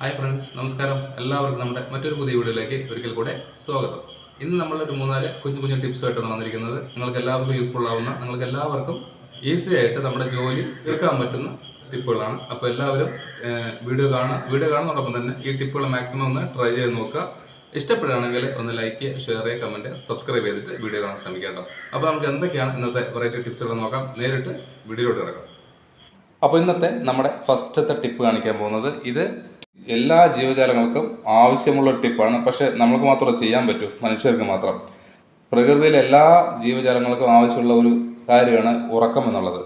Hi friends നമസ്കാരം. എല്ലാവർക്കും നമ്മുടെ മറ്റൊരു പുതിയ വീഡിയോയിലേക്ക് ഒരിക്കൽ കൂടെ സ്വാഗതം. ഇന്ന് നമ്മളൊരു മൂന്നാൽ കുഞ്ഞു കുഞ്ഞു ടിപ്സുമായിട്ടാണ് വന്നിരിക്കുന്നത്. നിങ്ങൾക്ക് എല്ലാവർക്കും യൂസ്ഫുൾ ആവുന്ന നിങ്ങൾക്ക് എല്ലാവർക്കും ഈസി ആയിട്ട് നമ്മുടെ ജോലി തീർക്കാൻ പറ്റുന്ന ടിപ്പുകളാണ് അപ്പോൾ എല്ലാവരും വീഡിയോ കാണുക വീഡിയോ കാണുന്നതോടൊപ്പം തന്നെ ഈ ടിപ്പുകൾ മാക്സിമം ഒന്ന് ട്രൈ ചെയ്ത് നോക്കുക. ഇഷ്ടപ്പെടുകയാണെങ്കിൽ ഒന്ന് ലൈക്ക് ഷെയർ ചെയ്യുക കമന്റ് സബ്സ്ക്രൈബ് ചെയ്തിട്ട് വീഡിയോ കാണാൻ ശ്രമിക്കാം കേട്ടോ. അപ്പോൾ നമുക്ക് എന്തൊക്കെയാണ് ഇന്നത്തെ വെറൈറ്റി ടിപ്സുകൾ നോക്കാം. നേരിട്ട് വീഡിയോയിലോട്ട് കിടക്കാം. അപ്പോൾ ഇന്നത്തെ നമ്മുടെ ഫസ്റ്റത്തെ ടിപ്പ് കാണിക്കാൻ പോകുന്നത് ഇത് എല്ലാ ജീവജാലങ്ങൾക്കും ആവശ്യമുള്ള ടിപ്പാണ്. പക്ഷേ നമുക്ക് മാത്രം ചെയ്യാൻ പറ്റൂ. മനുഷ്യർക്ക് മാത്രം. പ്രകൃതിയിലെ എല്ലാ ജീവജാലങ്ങൾക്കും ആവശ്യമുള്ള ഒരു കാര്യമാണ് ഉറക്കം എന്നുള്ളത്.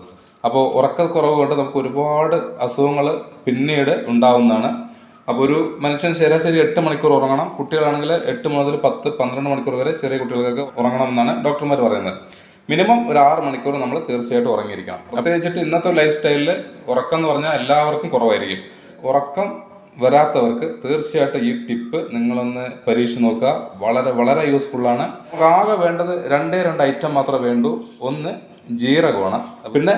അപ്പോൾ ഉറക്കക്കുറവ് കൊണ്ട് നമുക്ക് ഒരുപാട് അസുഖങ്ങൾ പിന്നീട് ഉണ്ടാവുന്നതാണ്. അപ്പോൾ ഒരു മനുഷ്യൻ ശരാശരി എട്ട് മണിക്കൂർ ഉറങ്ങണം. കുട്ടികളാണെങ്കിൽ എട്ട് മുതൽ പത്ത് പന്ത്രണ്ട് മണിക്കൂർ വരെ ചെറിയ കുട്ടികൾക്കൊക്കെ ഉറങ്ങണം എന്നാണ് ഡോക്ടർമാർ പറയുന്നത്. മിനിമം ഒരു ആറ് മണിക്കൂർ നമ്മൾ തീർച്ചയായിട്ടും ഉറങ്ങിയിരിക്കണം. പ്രത്യേകിച്ചിട്ട് ഇന്നത്തെ ലൈഫ് സ്റ്റൈലിൽ ഉറക്കം എന്ന് പറഞ്ഞാൽ എല്ലാവർക്കും കുറവായിരിക്കും. ഉറക്കം വരാത്തവർക്ക് തീർച്ചയായിട്ടും ഈ ടിപ്പ് നിങ്ങളൊന്ന് പരീക്ഷിച്ച് നോക്കുക. വളരെ വളരെ യൂസ്ഫുള്ളാണ് ആകെ വേണ്ടത് രണ്ടേ രണ്ട് ഐറ്റം മാത്രമേ വേണ്ടൂ. ഒന്ന് ജീരകമാണ്. പിന്നെ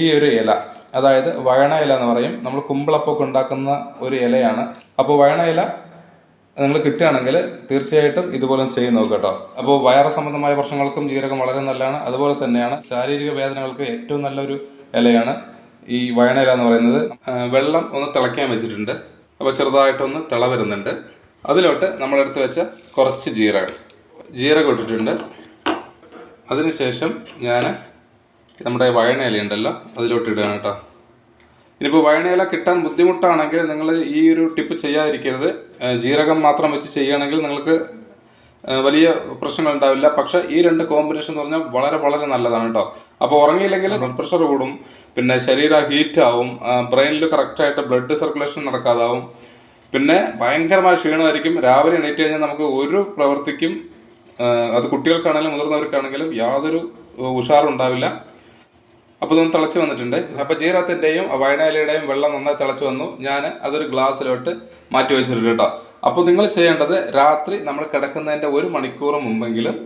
ഈ ഒരു ഇല. അതായത് വയണ ഇല എന്ന് പറയും. നമ്മൾ കുമ്പിളപ്പൊക്കെ ഉണ്ടാക്കുന്ന ഒരു ഇലയാണ്. അപ്പോൾ വയണ ഇല നിങ്ങൾ കിട്ടുകയാണെങ്കിൽ തീർച്ചയായിട്ടും ഇതുപോലെ ചെയ്ത് നോക്കുക കേട്ടോ. അപ്പോൾ വയറ് സംബന്ധമായ പ്രശ്നങ്ങൾക്കും ജീരകം വളരെ നല്ലതാണ്. അതുപോലെ തന്നെയാണ് ശാരീരിക വേദനകൾക്ക് ഏറ്റവും നല്ലൊരു ഇലയാണ് ഈ വയണ ഇല എന്ന് പറയുന്നത്. വെള്ളം ഒന്ന് തിളയ്ക്കാൻ വെച്ചിട്ടുണ്ട്. അപ്പോൾ ചെറുതായിട്ടൊന്ന് തിള വരുന്നുണ്ട് അതിലോട്ട് നമ്മളെടുത്ത് വെച്ച കുറച്ച് ജീരകം. ജീരകം ഇട്ടിട്ടുണ്ട്. അതിനുശേഷം ഞാൻ നമ്മുടെ വയണയില ഉണ്ടല്ലോ അതിലോട്ട് ഇടുകയാണ് കേട്ടോ. ഇനിയിപ്പോൾ വയണയില കിട്ടാൻ ബുദ്ധിമുട്ടാണെങ്കിൽ നിങ്ങൾ ഈ ഒരു ടിപ്പ് ചെയ്യാതിരിക്കരുത്. ജീരകം മാത്രം വെച്ച് ചെയ്യുകയാണെങ്കിൽ നിങ്ങൾക്ക് വലിയ പ്രശ്നങ്ങൾ ഉണ്ടാവില്ല. പക്ഷേ ഈ രണ്ട് കോമ്പിനേഷൻ എന്ന് പറഞ്ഞാൽ വളരെ വളരെ നല്ലതാണ് കേട്ടോ. അപ്പോൾ ഉറങ്ങിയില്ലെങ്കിൽ ബ്ലഡ് പ്രഷർ കൂടും. പിന്നെ ശരീരം ഹീറ്റ് ആവും. ബ്രെയിനിൽ കറക്റ്റായിട്ട് ബ്ലഡ് സർക്കുലേഷൻ നടക്കാതാവും. പിന്നെ ഭയങ്കരമായ ക്ഷീണമായിരിക്കും. രാവിലെ എണീറ്റ് കഴിഞ്ഞാൽ നമുക്ക് ഒരു പ്രവൃത്തിക്കും അത് കുട്ടികൾക്കാണെങ്കിലും മുതിർന്നവർക്കാണെങ്കിലും യാതൊരു ഉഷാറുണ്ടാവില്ല. ഉഷാറും ഉണ്ടാവില്ല അപ്പോൾ ഇതൊന്ന് തിളച്ച് വന്നിട്ടുണ്ട്. അപ്പോൾ ജീരകത്തിന്റെയും വയനാലിയുടെയും വെള്ളം നന്നായി തിളച്ച് വന്നു. ഞാൻ അതൊരു ഗ്ലാസ്സിലോട്ട് മാറ്റി വെച്ചിട്ടുണ്ട് കേട്ടോ. അപ്പോൾ നിങ്ങൾ ചെയ്യേണ്ടത് രാത്രി നമ്മൾ കിടക്കുന്നതിന്റെ ഒരു മണിക്കൂർ മുമ്പെങ്കിലും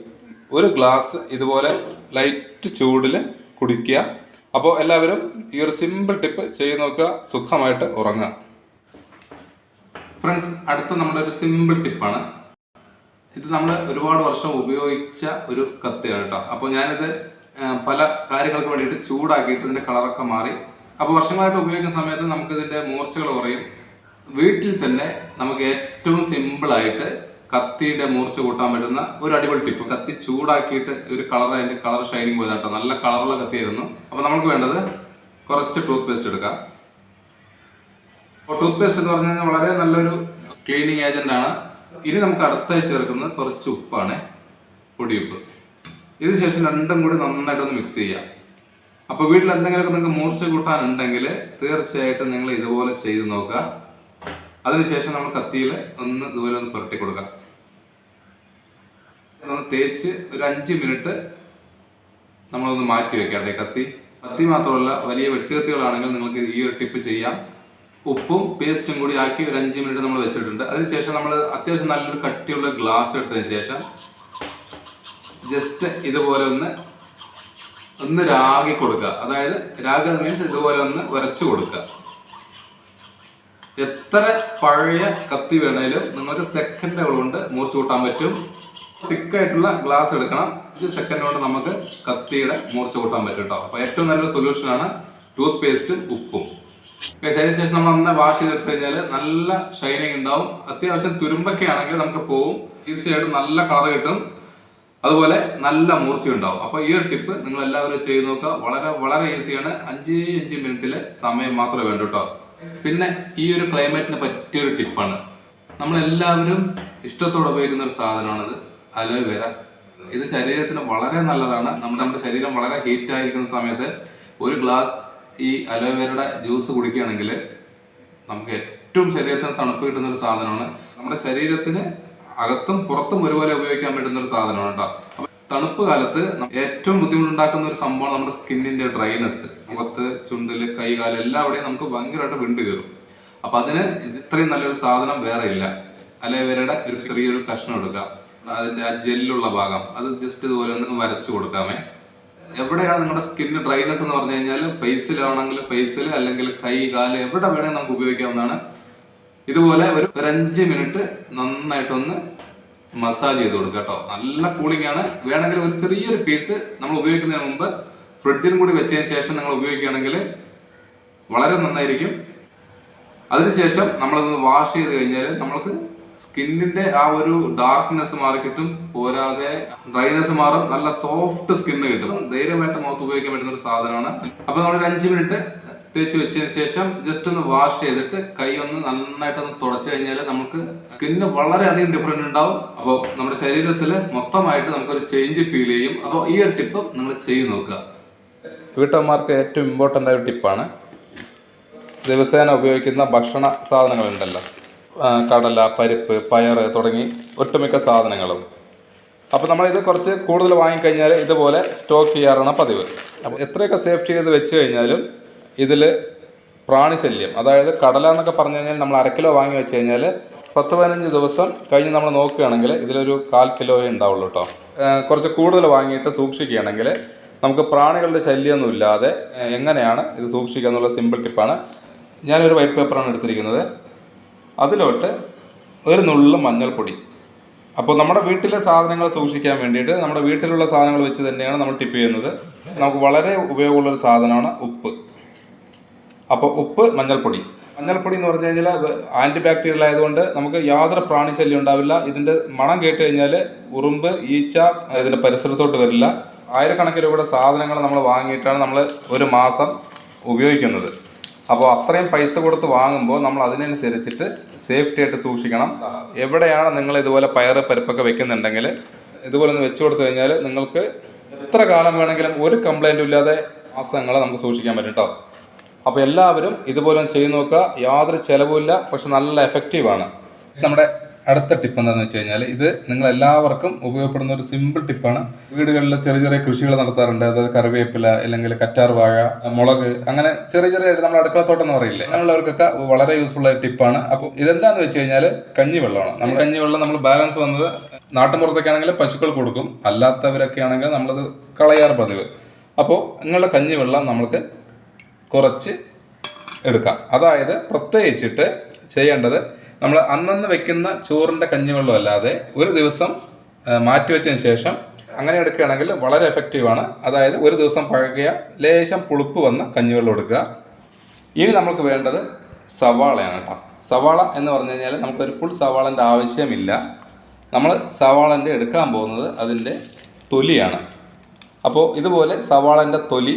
ഒരു ഗ്ലാസ് ഇതുപോലെ ലൈറ്റ് ചൂടിൽ കുടിക്കുക. അപ്പോൾ എല്ലാവരും ഈ ഒരു സിമ്പിൾ ടിപ്പ് ചെയ്ത് നോക്കുക സുഖമായിട്ട് ഉറങ്ങുക. ഫ്രണ്ട്സ് അടുത്ത നമ്മുടെ ഒരു സിമ്പിൾ ടിപ്പാണ് ഇത് നമ്മൾ ഒരുപാട് വർഷം ഉപയോഗിച്ച ഒരു കത്തിയാണ് കേട്ടോ. അപ്പോൾ ഞാനിത് പല കാര്യങ്ങൾക്ക് വേണ്ടിയിട്ട് ചൂടാക്കിയിട്ട് ഇതിന്റെ കളറൊക്കെ മാറി. അപ്പോൾ വർഷങ്ങളായിട്ട് ഉപയോഗിക്കുന്ന സമയത്ത് നമുക്കിതിന്റെ മൂർച്ചകൾ കുറയും. വീട്ടിൽ തന്നെ നമുക്ക് ഏറ്റവും സിമ്പിളായിട്ട് കത്തിയുടെ മൂർച്ച കൂട്ടാൻ പറ്റുന്ന ഒരു അടിപൊളി ടിപ്പ്. കത്തി ചൂടാക്കിയിട്ട് ഒരു കളർ അതിന്റെ കളർ ഷൈനിങ് കേട്ടോ നല്ല കളറുള്ള കത്തിയായിരുന്നു. അപ്പോൾ നമുക്ക് വേണ്ടത് കുറച്ച് ടൂത്ത് പേസ്റ്റ് എടുക്കാം. അപ്പോൾ ടൂത്ത് പേസ്റ്റ് എന്ന് പറഞ്ഞു കഴിഞ്ഞാൽ വളരെ നല്ലൊരു ക്ലീനിങ് ഏജന്റ് ആണ്. ഇനി നമുക്ക് അടുത്തായി ചേർക്കുന്നത് കുറച്ച് ഉപ്പാണ്. പൊടിയുപ്പ്. ഇതിനുശേഷം രണ്ടും കൂടി നന്നായിട്ടൊന്ന് മിക്സ് ചെയ്യാം. അപ്പോൾ വീട്ടിൽ എന്തെങ്കിലുമൊക്കെ നിങ്ങൾക്ക് മൂർച്ച കൂട്ടാനുണ്ടെങ്കിൽ തീർച്ചയായിട്ടും നിങ്ങൾ ഇതുപോലെ ചെയ്ത് നോക്കുക. അതിനുശേഷം നമ്മൾ കത്തിയിൽ ഒന്ന് ഇതുപോലെ ഒന്ന് പുരട്ടി കൊടുക്കാം. ഒന്ന് തേച്ച് ഒരു അഞ്ച് മിനിറ്റ് നമ്മളൊന്ന് മാറ്റി വെക്കാം ഈ കത്തി. കത്തി മാത്രമല്ല വലിയ വെട്ടുകത്തികളാണെങ്കിൽ നിങ്ങൾക്ക് ഈ ഒരു ടിപ്പ് ചെയ്യാം. ഉപ്പും പേസ്റ്റും കൂടി ആക്കി ഒരു അഞ്ച് മിനിറ്റ് നമ്മൾ വെച്ചിട്ടുണ്ട്. അതിനുശേഷം നമ്മൾ അത്യാവശ്യം നല്ലൊരു കട്ടിയുള്ള ഗ്ലാസ് എടുത്തതിന് ശേഷം ജസ്റ്റ് ഇതുപോലെ ഒന്ന് ഒന്ന് രാഗി കൊടുക്കുക. അതായത് രാഗ മീൻസ് ഇതുപോലെ ഒന്ന് ഉരച്ചു കൊടുക്കുക. എത്ര പഴയ കത്തി വേണേലും നിങ്ങൾക്ക് സെക്കൻഡുകൾ കൊണ്ട് മൂർച്ച കൂട്ടാൻ പറ്റും. തിക്കായിട്ടുള്ള ഗ്ലാസ് എടുക്കണം. ഇത് സെക്കൻഡ് കൊണ്ട് നമുക്ക് കത്തിയുടെ മൂർച്ച കൂട്ടാൻ പറ്റും കേട്ടോ. അപ്പൊ ഏറ്റവും നല്ലൊരു സൊല്യൂഷനാണ് ടൂത്ത് പേസ്റ്റും ഉപ്പും. അതിനുശേഷം നമ്മൾ നന്നായി വാഷ് ചെയ്തെടുത്ത് കഴിഞ്ഞാൽ നല്ല ഷൈനിങ് ഉണ്ടാവും. അത്യാവശ്യം തുരുമ്പൊക്കെ ആണെങ്കിൽ നമുക്ക് പോവും. ഈസി ആയിട്ട് നല്ല കളർ കിട്ടും. അതുപോലെ നല്ല മൂർച്ച ഉണ്ടാവും. അപ്പോൾ ഈ ഒരു ടിപ്പ് നിങ്ങൾ എല്ലാവരും ചെയ്ത് നോക്കുക. വളരെ വളരെ ഈസിയാണ് അഞ്ച് അഞ്ച് മിനിറ്റിലെ സമയം മാത്രമേ വേണ്ടൂ കേട്ടോ. പിന്നെ ഈ ഒരു ക്ലൈമറ്റിന് പറ്റിയൊരു ടിപ്പാണ് നമ്മളെല്ലാവരും ഇഷ്ടത്തോടെ ഉപയോഗിക്കുന്ന ഒരു സാധനമാണിത്. അലോവേര ഇത് ശരീരത്തിന് വളരെ നല്ലതാണ്. നമ്മുടെ നമ്മുടെ ശരീരം വളരെ ഹീറ്റ് ആയിരിക്കുന്ന സമയത്ത് ഒരു ഗ്ലാസ് ഈ അലോവേരയുടെ ജ്യൂസ് കുടിക്കുകയാണെങ്കിൽ നമുക്ക് ഏറ്റവും ശരീരത്തിന് തണുപ്പ് കിട്ടുന്ന ഒരു സാധനമാണ്. നമ്മുടെ ശരീരത്തിന് അകത്തും പുറത്തും ഒരുപോലെ ഉപയോഗിക്കാൻ പറ്റുന്ന ഒരു സാധനമാണ് കേട്ടോ. തണുപ്പ് കാലത്ത് ഏറ്റവും ബുദ്ധിമുട്ടുണ്ടാക്കുന്ന ഒരു സംഭവം നമ്മുടെ സ്കിന്നിന്റെ ഡ്രൈനെസ് മുഖത്ത് ചുണ്ടിൽ കൈകാൽ എല്ലാവിടെയും നമുക്ക് ഭയങ്കരമായിട്ട് വിണ്ട് കയറും. അപ്പൊ അതിന് ഇത്രയും നല്ലൊരു സാധനം വേറെ ഇല്ല. അലോവേരയുടെ ഒരു ചെറിയൊരു കഷ്ണം എടുക്കാം. അതിന്റെ ആ ജെല്ലുള്ള ഭാഗം. അത് ജസ്റ്റ് ഇതുപോലെ ഒന്ന് വരച്ചു കൊടുക്കാമേ. എവിടെയാണ് നിങ്ങളുടെ സ്കിന്നിന് ഡ്രൈനെസ് എന്ന് പറഞ്ഞു കഴിഞ്ഞാൽ ഫേസിലാണെങ്കിൽ ഫേസിൽ അല്ലെങ്കിൽ കൈ കാൽ എവിടെ വേണമെങ്കിൽ നമുക്ക് ഉപയോഗിക്കാവുന്നതാണ്. ഇതുപോലെ ഒരു അഞ്ച് മിനിറ്റ് നന്നായിട്ടൊന്ന് മസാജ് ചെയ്ത് കൊടുക്കുക കേട്ടോ. നല്ല കൂളിംഗ് ആണ്. വേണമെങ്കിൽ ഒരു ചെറിയൊരു പീസ് നമ്മൾ ഉപയോഗിക്കുന്നതിന് മുമ്പ് ഫ്രിഡ്ജിലും കൂടി വെച്ചതിന് ശേഷം നിങ്ങൾ ഉപയോഗിക്കുകയാണെങ്കിൽ വളരെ നന്നായിരിക്കും. അതിനുശേഷം നമ്മളതൊന്ന് വാഷ് ചെയ്ത് കഴിഞ്ഞാൽ നമ്മൾക്ക് സ്കിന്നിന്റെ ആ ഒരു ഡാർക്ക്നെസ് മാറി കിട്ടും. പോരാതെ ഡ്രൈനെസ് മാറും. നല്ല സോഫ്റ്റ് സ്കിന്ന് കിട്ടും. ധൈര്യമായിട്ട് മുഖത്ത് ഉപയോഗിക്കാൻ പറ്റുന്ന ഒരു സാധനമാണ്. അപ്പൊ നമ്മൾ ഒരു അഞ്ച് മിനിറ്റ് തേച്ച് വെച്ചതിന് ശേഷം ജസ്റ്റ് ഒന്ന് വാഷ് ചെയ്തിട്ട് കൈ ഒന്ന് നന്നായിട്ടൊന്ന് തുടച്ചു കഴിഞ്ഞാൽ നമുക്ക് സ്കിന്ന് വളരെയധികം ഡിഫറെന്റ് ഉണ്ടാവും. അപ്പോൾ നമ്മുടെ ശരീരത്തിൽ മൊത്തമായിട്ട് നമുക്കൊരു ചേഞ്ച് ഫീൽ ചെയ്യും. അപ്പോൾ ഈ ഒരു ടിപ്പ് നിങ്ങൾ ചെയ്ത് നോക്കുക. വീട്ടമ്മമാർക്ക് ഏറ്റവും ഇമ്പോർട്ടന്റ് ആയ ടിപ്പാണ് ദിവസേന ഉപയോഗിക്കുന്ന ഭക്ഷണ സാധനങ്ങളുണ്ടല്ലോ. കടല പരിപ്പ് പയർ തുടങ്ങി ഒട്ടുമിക്ക സാധനങ്ങളും. അപ്പോൾ നമ്മളിത് കുറച്ച് കൂടുതൽ വാങ്ങിക്കഴിഞ്ഞാൽ ഇതുപോലെ സ്റ്റോക്ക് ചെയ്യാറാണ് പതിവ്. അപ്പോൾ എത്രയൊക്കെ സേഫ്റ്റി ചെയ്ത് വെച്ച് കഴിഞ്ഞാലും ഇതിൽ പ്രാണിശല്യം അതായത് കടല എന്നൊക്കെ പറഞ്ഞു കഴിഞ്ഞാൽ നമ്മൾ അര കിലോ വാങ്ങി വെച്ച് കഴിഞ്ഞാൽ പത്ത് പതിനഞ്ച് ദിവസം കഴിഞ്ഞ് നമ്മൾ നോക്കുകയാണെങ്കിൽ ഇതിലൊരു കാൽ കിലോയേ ഉണ്ടാവുള്ളൂ കേട്ടോ കുറച്ച് കൂടുതൽ വാങ്ങിയിട്ട് സൂക്ഷിക്കുകയാണെങ്കിൽ നമുക്ക് പ്രാണികളുടെ ശല്യമൊന്നും ഇല്ലാതെ എങ്ങനെയാണ് ഇത് സൂക്ഷിക്കുക എന്നുള്ള സിമ്പിൾ ടിപ്പാണ്. ഞാനൊരു വൈറ്റ് പേപ്പറാണ് എടുത്തിരിക്കുന്നത്. അതിലോട്ട് ഒരു നുള്ളിൽ മഞ്ഞൾപ്പൊടി. അപ്പോൾ നമ്മുടെ വീട്ടിലെ സാധനങ്ങൾ സൂക്ഷിക്കാൻ വേണ്ടിയിട്ട് നമ്മുടെ വീട്ടിലുള്ള സാധനങ്ങൾ വെച്ച് തന്നെയാണ് നമ്മൾ ടിപ്പ് ചെയ്യുന്നത്. നമുക്ക് വളരെ ഉപയോഗമുള്ള ഒരു സാധനമാണ് ഉപ്പ്. അപ്പോൾ ഉപ്പ് മഞ്ഞൾപ്പൊടി. മഞ്ഞൾപ്പൊടി എന്ന് പറഞ്ഞു കഴിഞ്ഞാൽ ആന്റി ബാക്ടീരിയൽ ആയതുകൊണ്ട് നമുക്ക് യാതൊരു പ്രാണിശല്യം ഉണ്ടാവില്ല. ഇതിന്റെ മണം കേട്ട് കഴിഞ്ഞാൽ ഉറുമ്പ് ഈച്ച ഇതിന്റെ പരിസരത്തോട്ട് വരില്ല. ആയിരക്കണക്കിന് രൂപയുടെ സാധനങ്ങൾ നമ്മൾ വാങ്ങിയിട്ടാണ് നമ്മൾ ഒരു മാസം ഉപയോഗിക്കുന്നത്. അപ്പോൾ അത്രയും പൈസ കൊടുത്ത് വാങ്ങുമ്പോൾ നമ്മൾ അതിനനുസരിച്ചിട്ട് സേഫ്റ്റി ആയിട്ട് സൂക്ഷിക്കണം. എവിടെയാണ് നിങ്ങൾ ഇതുപോലെ പയർ പരിപ്പൊക്കെ വെക്കുന്നുണ്ടെങ്കിൽ ഇതുപോലെ ഒന്ന് വെച്ചു കൊടുത്തു കഴിഞ്ഞാൽ നിങ്ങൾക്ക് എത്ര കാലം വേണമെങ്കിലും ഒരു കംപ്ലൈന്റും ഇല്ലാതെ മാസങ്ങളെ നമുക്ക് സൂക്ഷിക്കാൻ പറ്റും കേട്ടോ അപ്പോൾ എല്ലാവരും ഇതുപോലെ ചെയ്തു നോക്കുക. യാതൊരു ചിലവുമില്ല പക്ഷെ നല്ല എഫക്റ്റീവാണ് നമ്മുടെ അടുത്ത ടിപ്പ് എന്താണെന്ന് വെച്ച് കഴിഞ്ഞാൽ ഇത് നിങ്ങൾ എല്ലാവർക്കും ഉപയോഗപ്പെടുന്ന ഒരു സിമ്പിൾ ടിപ്പാണ് വീടുകളിൽ ചെറിയ ചെറിയ കൃഷികൾ നടത്താറുണ്ട്. അതായത് കറിവേപ്പില അല്ലെങ്കിൽ കറ്റാർ വാഴ മുളക് അങ്ങനെ ചെറിയ ചെറിയ നമ്മൾ അടുക്കളത്തോട്ടം എന്ന് പറയില്ലേ? അങ്ങനെയുള്ളവർക്കൊക്കെ വളരെ യൂസ്ഫുൾ ആയ ടിപ്പാണ് അപ്പോൾ ഇതെന്താന്ന് വെച്ച് കഴിഞ്ഞാൽ കഞ്ഞിവെള്ളമാണ് നമ്മൾ കഞ്ഞിവെള്ളം നമ്മൾ ബാലൻസ് വന്നത് നാട്ടിൻപുറത്തൊക്കെ ആണെങ്കിൽ പശുക്കൾ കൊടുക്കും. അല്ലാത്തവരൊക്കെ ആണെങ്കിൽ നമ്മളത് കളയാറ് പതിവ്. അപ്പോൾ നിങ്ങളുടെ കഞ്ഞിവെള്ളം നമ്മൾക്ക് കുറച്ച് എടുക്കാം. അതായത് പ്രത്യേകിച്ചിട്ട് ചെയ്യേണ്ടത് നമ്മൾ അന്നന്ന് വെക്കുന്ന ചോറിന്റെ കഞ്ഞിവെള്ളം അല്ലാതെ ഒരു ദിവസം മാറ്റിവെച്ചതിന് ശേഷം അങ്ങനെ എടുക്കുകയാണെങ്കിൽ വളരെ എഫക്റ്റീവാണ് അതായത് ഒരു ദിവസം പഴകിയ ലേശം പുളിപ്പ് വന്ന കഞ്ഞിവെള്ളം എടുക്കുക. ഇനി നമുക്ക് വേണ്ടത് സവാളയാണ് കേട്ടോ. സവാള എന്ന് പറഞ്ഞു കഴിഞ്ഞാൽ നമുക്കൊരു ഫുൾ സവാളന്റെ ആവശ്യമില്ല. നമ്മൾ സവാളന്റെ എടുക്കാൻ പോകുന്നത് അതിന്റെ തൊലിയാണ്. അപ്പോൾ ഇതുപോലെ സവാളന്റെ തൊലി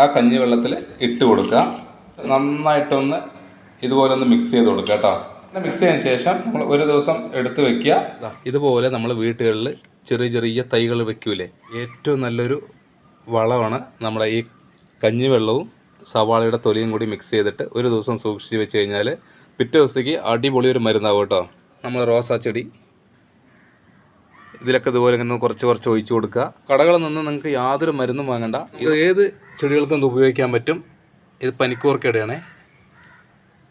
ആ കഞ്ഞിവെള്ളത്തിൽ ഇട്ട് കൊടുക്കുക. നന്നായിട്ടൊന്ന് ഇതുപോലെ ഒന്ന് മിക്സ് ചെയ്ത് കൊടുക്കുക കേട്ടോ. മിക്സ് ചെയ്തതിന് ശേഷം നമ്മൾ ഒരു ദിവസം എടുത്ത് വെക്കുക. ഇതുപോലെ നമ്മൾ വീട്ടുകളിൽ ചെറിയ ചെറിയ തൈകൾ വെക്കൂലേ? ഏറ്റവും നല്ലൊരു വളമാണ് നമ്മുടെ ഈ കഞ്ഞിവെള്ളവും സവാളയുടെ തൊലിയും കൂടി മിക്സ് ചെയ്തിട്ട് ഒരു ദിവസം സൂക്ഷിച്ച് വെച്ച് കഴിഞ്ഞാൽ പിറ്റേ ദിവസത്തേക്ക് അടിപൊളി ഒരു മരുന്നാവും കേട്ടോ. നമ്മൾ റോസാ ചെടി ഇതിലൊക്കെ ഇതുപോലെ ഇങ്ങനെ കുറച്ച് കുറച്ച് ഒഴിച്ചു കൊടുക്കുക. കടകളിൽ നിന്ന് നിങ്ങൾക്ക് യാതൊരു മരുന്നും വാങ്ങണ്ട. ഇത് ഏത് ചെടികൾക്കും ഉപയോഗിക്കാൻ പറ്റും? ഇത് പനിക്കൂർക്കയുടെയാണേ.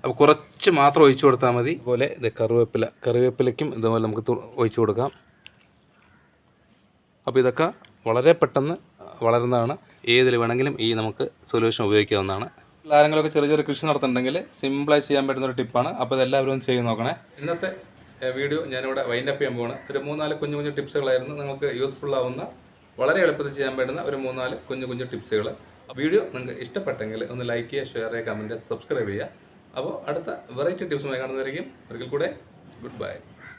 അപ്പോൾ കുറച്ച് മാത്രം ഒഴിച്ചു കൊടുത്താൽ മതി. അതുപോലെ ഇത് കറിവേപ്പില കറിവേപ്പിലയ്ക്കും ഇതുപോലെ നമുക്ക് ഒഴിച്ചു കൊടുക്കാം. അപ്പോൾ ഇതൊക്കെ വളരെ പെട്ടെന്ന് വളരുന്നതാണ്. ഏതിൽ വേണമെങ്കിലും ഈ നമുക്ക് സൊല്യൂഷൻ ഉപയോഗിക്കാവുന്നതാണ്. ആരെങ്കിലുമൊക്കെ ചെറിയ ചെറിയ കൃഷി നടത്തുന്നുണ്ടെങ്കിൽ സിമ്പിളായി ചെയ്യാൻ പറ്റുന്ന ഒരു ടിപ്പാണ് അപ്പോൾ ഇതെല്ലാവരും ഒന്ന് ചെയ്ത് നോക്കണേ. ഇന്നത്തെ വീഡിയോ ഞാനിവിടെ വൈൻഡപ്പ് ചെയ്യാൻ പോവാണ്. ഒരു മൂന്നാൽ കുഞ്ഞു കുഞ്ഞു ടിപ്സുകളായിരുന്നു നിങ്ങൾക്ക് യൂസ്ഫുൾ ആവുന്ന വളരെ എളുപ്പത്തിൽ ചെയ്യാൻ പറ്റുന്ന ഒരു മൂന്നാൽ കുഞ്ഞു കുഞ്ഞു ടിപ്സുകൾ വീഡിയോ നിങ്ങൾക്ക് ഇഷ്ടപ്പെട്ടെങ്കിൽ ഒന്ന് ലൈക്ക് ചെയ്യുക ഷെയർ ചെയ്യുക കമന്റ് സബ്സ്ക്രൈബ് ചെയ്യുക. അപ്പോൾ അടുത്ത വെറൈറ്റി ടിപ്സുമായി കാണുന്നതായിരിക്കും ഒരിക്കൽ കൂടെ ഗുഡ് ബൈ.